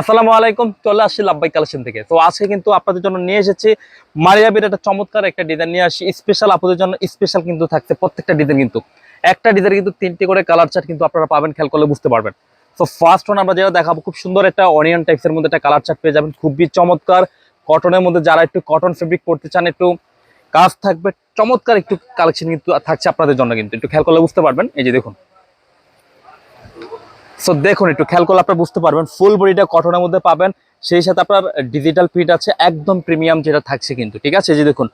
আসসালামু আলাইকুম, চলে আসছি লাভবাই কালেকশন থেকে। তো আজকে কিন্তু আপনাদের জন্য নিয়ে এসেছি মারিয়াবির একটা চমৎকার একটা ডিজাইন নিয়ে আসি স্পেশাল আপনাদের জন্য স্পেশাল কিন্তু থাকছে প্রত্যেকটা ডিজাইন কিন্তু। একটা ডিজাইন কিন্তু তিনটি করে কালার চার্ট কিন্তু আপনারা পাবেন, খেয়াল করলে বুঝতে পারবেন। তো ফার্স্ট ওয়ান আমরা যেটা দেখাবো, খুব সুন্দর একটা অনিয়ন টাইপসের মধ্যে একটা কালার চার্ট পেয়ে যাবেন। খুবই চমৎকার। কটনের মধ্যে যারা একটু কটন ফেব্রিক পড়তে চান, একটু কাজ থাকবে, চমৎকার একটু কালেকশন কিন্তু থাকছে আপনাদের জন্য কিন্তু। একটু খেয়াল করলে বুঝতে পারবেন। এই যে দেখুন। সো দেখুন, একটু খেয়াল করলে আপনারা বুঝতে পারবেন ফুল বডিটা কটনের মধ্যে পাবেন। সেই সাথে আপনার ডিজিটাল প্রিন্ট আছে, একদম প্রিমিয়াম যেটা থাকছে কিন্তু, ঠিক আছে? যে দেখুন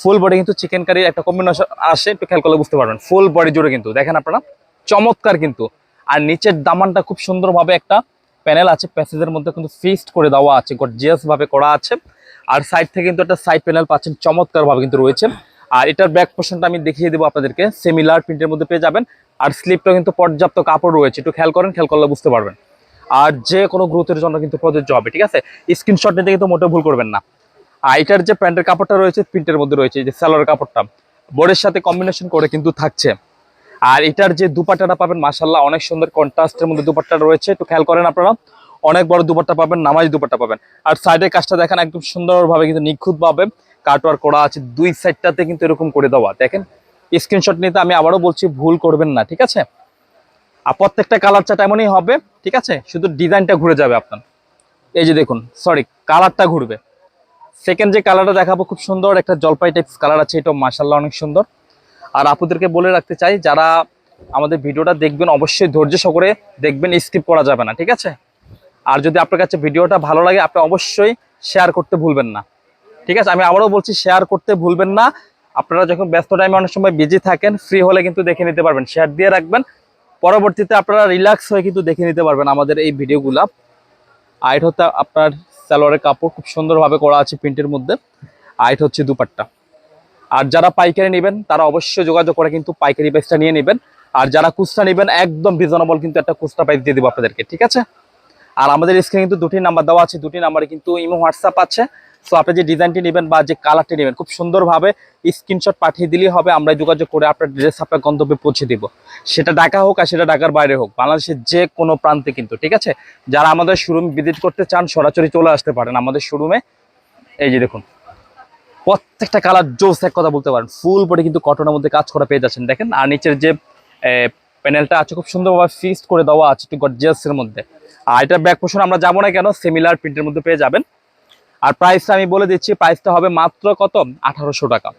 ফুল বডি কিন্তু চিকেন কারির একটা কম্বিনেশন আসে, একটু খেয়াল করলে বুঝতে পারবেন। ফুল বডি জুড়ে কিন্তু, দেখেন আপনারা, চমৎকার কিন্তু। আর নিচের দামানটা খুব সুন্দরভাবে একটা প্যানেল আছে প্যাসেজের মধ্যে কিন্তু ফিক্সড করে দেওয়া আছে গর্জিয়াস ভাবে করা আছে। আর সাইড থেকে কিন্তু একটা সাইড প্যানেল পাচ্ছেন চমৎকার ভাবে কিন্তু রয়েছে। আর এটার ব্যাক পোর্শনটা আমি দেখিয়ে দেবো আপনাদেরকে। সেমিলার প্রিন্টের মধ্যে পেয়ে যাবেন। আর স্লিপটা কিন্তু পর্যাপ্ত কাপড় রয়েছে। একটু খেয়াল করেন, খেয়াল করলে বুঝতে পারবেন। আর যে কোনো গ্রোথের জন্য কিন্তু প্রযোজ্য হবে, ঠিক আছে? স্ক্রিনশট নিতে কিন্তু মোটেও ভুল করবেন না। আর এটার যে প্যান্টের কাপড়টা রয়েছে প্রিন্টের মধ্যে রয়েছে যে স্যালোয়ার কাপড়টা। বোর্ডের সাথে কম্বিনেশন করে কিন্তু থাকছে। আর এটার যে দুপাট্টাটা পাবেন মাসাল্লাহ অনেক সুন্দর কন্ট্রাস্টের মধ্যে দুপাট্টা রয়েছে। একটু খেয়াল করেন আপনারা। অনেক বড় দুপাট্টা পাবেন, নামাজ দুপাট্টা পাবেন। আর সাইডের কাজটা দেখেন, একদম সুন্দরভাবে কিন্তু নিখুঁতভাবে কাটওয়ার করা আছে দুই সাইডটাতে কিন্তু এরকম করে দেওয়া। দেখেন স্ক্রিনশট নিতে আমি আবারও বলছি, ভুল করবেন না, ঠিক আছে? আর প্রত্যেকটা কালার চার্ট এমনই হবে, ঠিক আছে? শুধু ডিজাইনটা ঘুরে যাবে আপনার। এই যে দেখুন সরি কালারটা ঘুরবে। সেকেন্ড যে কালারটা দেখাবো, খুব সুন্দর একটা জলপাই টাইপস কালার আছে এটা মাসাল্লাহ অনেক সুন্দর। আর আপুদেরকে বলে রাখতে চাই, যারা আমাদের ভিডিওটা দেখবেন, অবশ্যই ধৈর্য সহকারে দেখবেন স্কিপ করা যাবে না, ঠিক আছে? আর যদি আপনার কাছে ভিডিওটা ভালো লাগে, আপনি অবশ্যই শেয়ার করতে ভুলবেন না। ঠিক আছে? আমি আবারও বলছি শেয়ার করতে ভুলবেন না। আপনারা যখন ব্যস্ত টাইমে অনেক সময় বিজি থাকেন ফ্রি হলে কিন্তু দেখে নিতে পারবেন। শেয়ার দিয়ে রাখবেন। পরবর্তীতে আপনারা রিল্যাক্স হয়ে কিন্তু দেখে নিতে পারবেন আমাদের এই ভিডিওগুলা। এটা হচ্ছে আপনার সালোয়ারের কাপড় খুব সুন্দরভাবে করা আছে প্রিন্টের মধ্যে। আইট হচ্ছে দুপাট্টা। আর যারা পাইকারি নেবেন, তারা অবশ্যই যোগাযোগ করে কিন্তু পাইকারি প্রাইসটা নিয়ে নেবেন। আর যারা খুচরা নেবেন, একদম রিজনেবল কিন্তু একটা খুচরা প্রাইস দিয়ে দেবো আপনাদেরকে, ঠিক আছে? আর আমাদের স্ক্রিনে কিন্তু দুটি নাম্বার দেওয়া আছে, দুটি নাম্বারে কিন্তু ইমো হোয়াটসঅ্যাপ আছে। সো আপনি যে ডিজাইনটি নেবেন বা যে কালারটি নেবেন, খুব সুন্দরভাবে স্ক্রিনশট পাঠিয়ে দিলেই হবে। আমরা যোগাযোগ করে আপনার ড্রেস আপনার গন্তব্যে পৌঁছে দিব। সেটা ঢাকা হোক আর সেটা ঢাকার বাইরে হোক, বাংলাদেশের যে কোনো প্রান্তে কিন্তু, ঠিক আছে? যারা আমাদের শোরুম ভিজিট করতে চান, সরাসরি চলে আসতে পারেন আমাদের শোরুমে এই যে দেখুন, প্রত্যেকটা কালার জোস এক কথা বলতে পারেন। ফুল বডি কিন্তু কটনের মধ্যে কাজ করা পেয়ে যাচ্ছেন। দেখেন, আর নিচের যে প্যানেলটা আছে, খুব সুন্দরভাবে ফিক্সড করে দেওয়া আছে, একটু গর্জিয়াসের মধ্যে। আর এটা ব্যাক পোর্শন আমরা যাব না কেন? সিমিলার প্রিন্টের মধ্যে পেয়ে যাবেন। আর প্রাইসটা আমি বলে দিচ্ছি প্রাইসটা হবে মাত্র কত? আঠারোশো টাকা।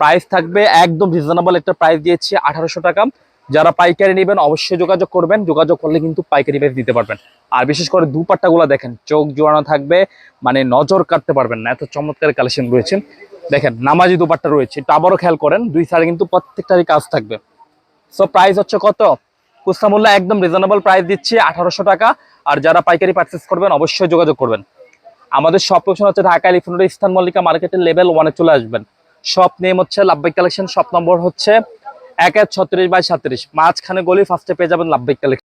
প্রাইস থাকবে একদম রিজনেবল একটা প্রাইস দিয়েছি, আঠারোশো টাকা। যারা পাইকারি নেবেন অবশ্যই যোগাযোগ করবেন। যোগাযোগ করলে কিন্তু পাইকারি প্রাইস দিতে পারবেন। আর বিশেষ করে দুপাট্টাগুলো দেখেন, চোখ জোড়ানো থাকবে মানে নজর কাটতে পারবেন না। এত চমৎকার কালেকশন রয়েছে। দেখেন, নামাজি দুপাট্টা রয়েছে। এটা আবারও খেয়াল করেন, দুই সাইডে কিন্তু প্রত্যেকটারই কাজ থাকবে। সো প্রাইস হচ্ছে কত? খুচরা মূল্য একদম রিজনেবল প্রাইস দিচ্ছি, আঠারোশো টাকা। আর যারা পাইকারি পারচেস করবেন, অবশ্যই যোগাযোগ করবেন। আমাদের সব লোকেশন হচ্ছে ঢাকা এলিফেন্ট স্থান মল্লিকা মার্কেটের লেভেল ওয়ানে চলে আসবেন। শপ নেম হচ্ছে লাভবাই কালেকশন শপ নম্বর হচ্ছে এক এক ছত্রিশ বাই সাত্রিশ। মাঝখানে গলি ফার্স্টে পেয়ে যাবেন লাভবাই কালেকশন